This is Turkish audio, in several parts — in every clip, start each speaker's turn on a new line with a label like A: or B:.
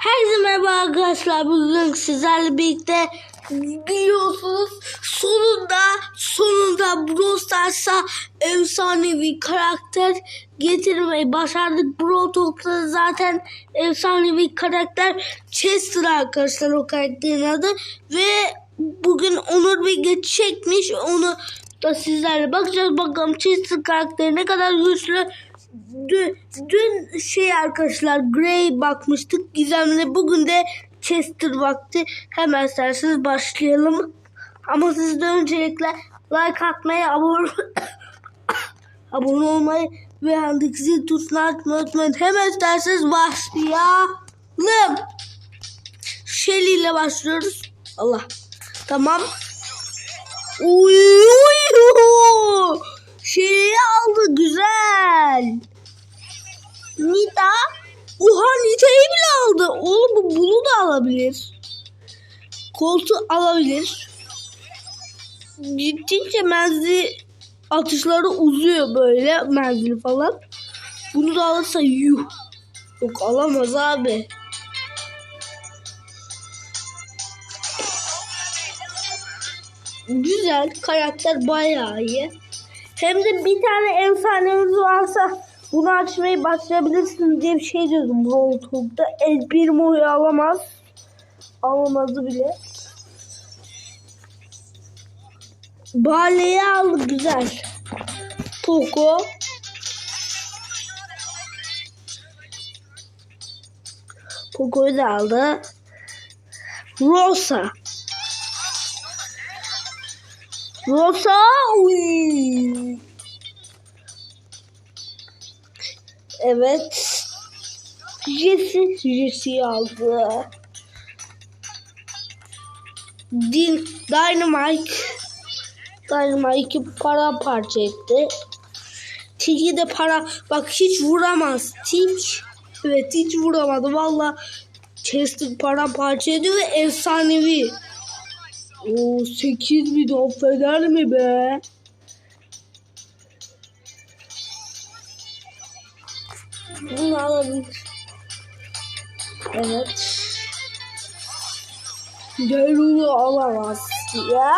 A: Herkese merhaba arkadaşlar. Bugün sizlerle birlikte biliyorsunuz sonunda sonunda Brawl Stars'a efsanevi karakter getirmeyi başardık. Brawl Talk'ta zaten efsanevi karakter Chester arkadaşlar o karakterin adı ve bugün Onur Bilge çekmiş onu da sizlerle bakacağız bakalım Chester karakteri ne kadar güçlü dün, dün şey arkadaşlar Grey bakmıştık gizemli. Bugün de Chester vakti. Hemen isterseniz başlayalım. Ama sizden öncelikle like atmayı abone abone olmayı ve yandaki zil tuşunu açmayı unutmayın. Hemen isterseniz başlayalım. Shelly ile başlıyoruz. Allah. Tamam. Uy, Şeyi aldı güzel. Nida. Oha Nida'yı bile aldı. Oğlum bu bunu da alabilir. Koltuğu alabilir. Gittikçe menzili atışları uzuyor böyle menzili falan. Bunu da alırsa yuh. Yok alamaz abi. Güzel. Karakter bayağı iyi. Hem de bir tane efsanemiz varsa bunu açmayı başlayabilirsin diye bir şey diyordum Brawl Talk'ta. El Primo'yu alamaz. Alamadı bile. Bale'yi aldı güzel. Poco. Poco'yu da aldı. Rosa. Rosa. Evet. Jesse Jesse'yi aldı. Din Dynamite Dynamite'i para parça etti. Tiki de para bak hiç vuramaz. Tik evet hiç vuramadı. Valla Chester para parça ediyor ve efsanevi. Oo 8 bin affeder mi be? Bunu alabilir. Evet. Derulu alamaz. Ya.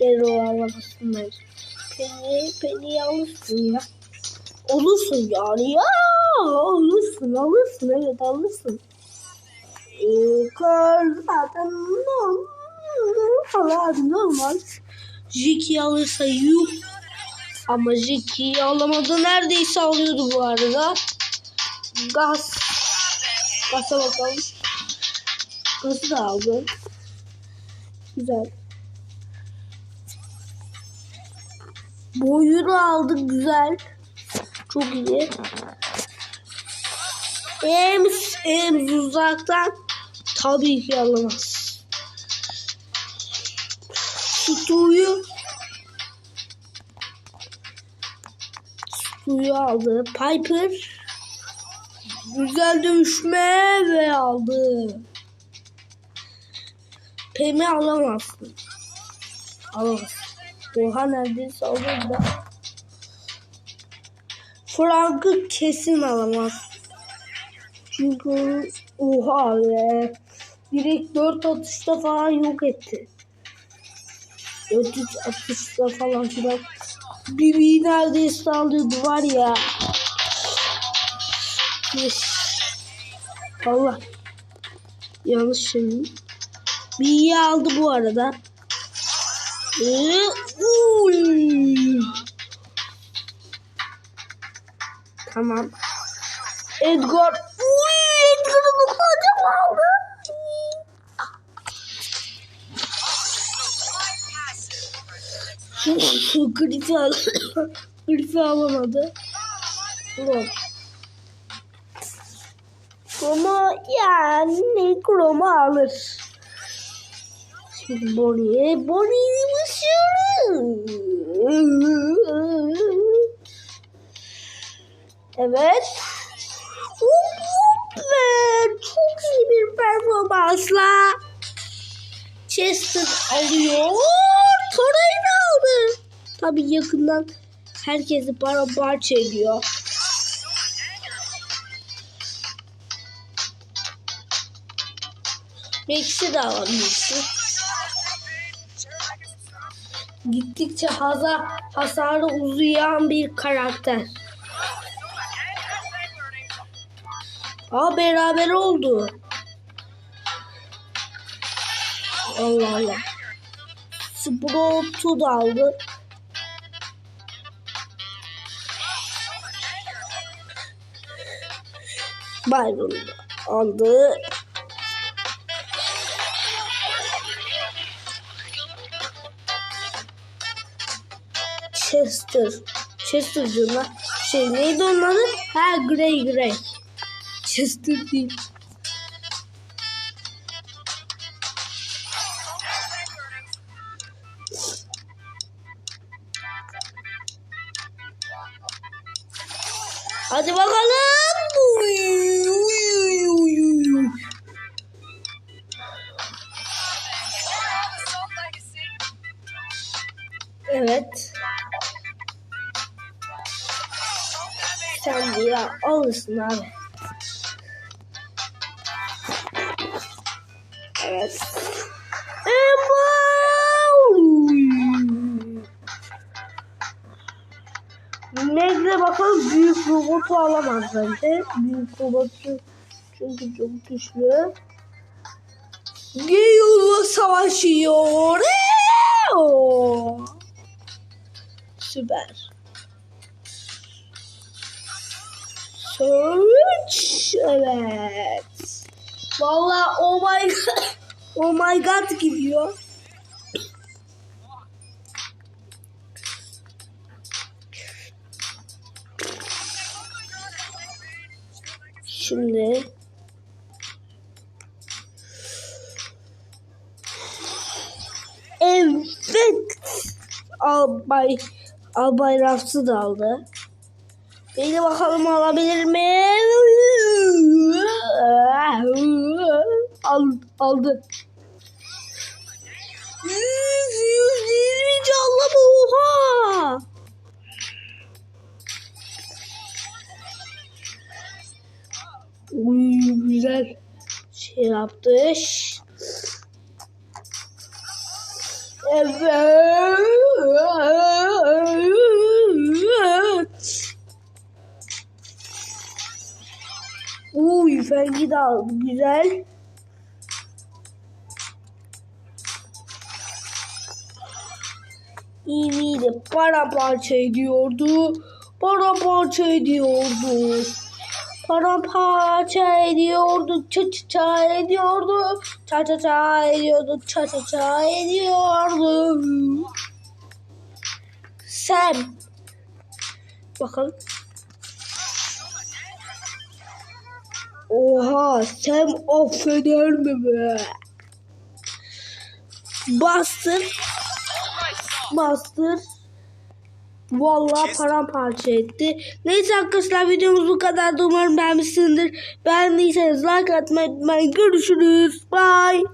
A: Derulu alamazsın bence. Peni, peni alırsın ya. Olursun yani ya. Alırsın, alırsın. Evet alırsın. Kar zaten falan normal. Jiki alırsa yuh. Ama Jiki'yi alamadı. Neredeyse alıyordu bu arada. Gaz. Gaz'a bakalım. Gaz'ı da aldı. Güzel. Boyunu aldı güzel. Çok iyi. Ems, Ems uzaktan tabii ki alamaz. Stu'yu Stu'yu aldı. Piper güzel dövüşme ve aldı. Pem'i alamazsın. Alamaz. Oha neredeyse alır da. Frank'ı kesin alamaz. Çünkü oha be. Direkt 4 atışta falan yok etti. 4 atışta falan filan. Bibi neredeyse alıyordu var ya. Yes. Allah. Yanlış söyledim. Bibi'yi aldı bu arada. Ee. Tamam. Edgar. Griff'i al Griff'i alamadı. Ulan. Chroma yani Chroma alır. Şimdi Bonnie'ye Bonnie'yi basıyoruz. Evet. Ve çok iyi bir performansla Chester alıyor. Toray'ını Tabii yakından herkesi paramparça ediyor. Max'i de alabilirsin. Gittikçe hasar, hasarı uzayan bir karakter. Aa beraber oldu. Allah Allah. Sprout'u da aldı. Byron'u da aldı. Chester. Chester diyorlar. Şey neydi onun adı? Ha Grey Grey. Chester değil. Hadi bakalım. Sen ya alırsın abi. Evet. Meg'le bakalım büyük robotu alamaz bence. Büyük robotu çünkü çok güçlü. Geyul'la savaşıyor. Süper. Search. Evet. Vallahi oh my god. Oh my god gidiyor. Şimdi Evet. Albay Albay Rafs'ı da aldı. Beni bakalım alabilir mi? Al, aldı. Yüz, yüz yirmi canlı mı? Oha! Uy güzel şey yaptı. Evet. Uy Fengi de aldı. Güzel. İyi de paramparça ediyordu. Paramparça ediyordu. Paramparça ediyordu. Ça ça ça ediyordu. Ça ça ça ediyordu. Ça ça ça ediyordu. Sen. Bakalım. Oha sen affeder mi be? Bastır. Bastır. Vallahi paramparça etti. Neyse arkadaşlar videomuz bu kadar. Umarım beğenmişsinizdir. Beğendiyseniz like atmayı unutmayın. Görüşürüz. Bye.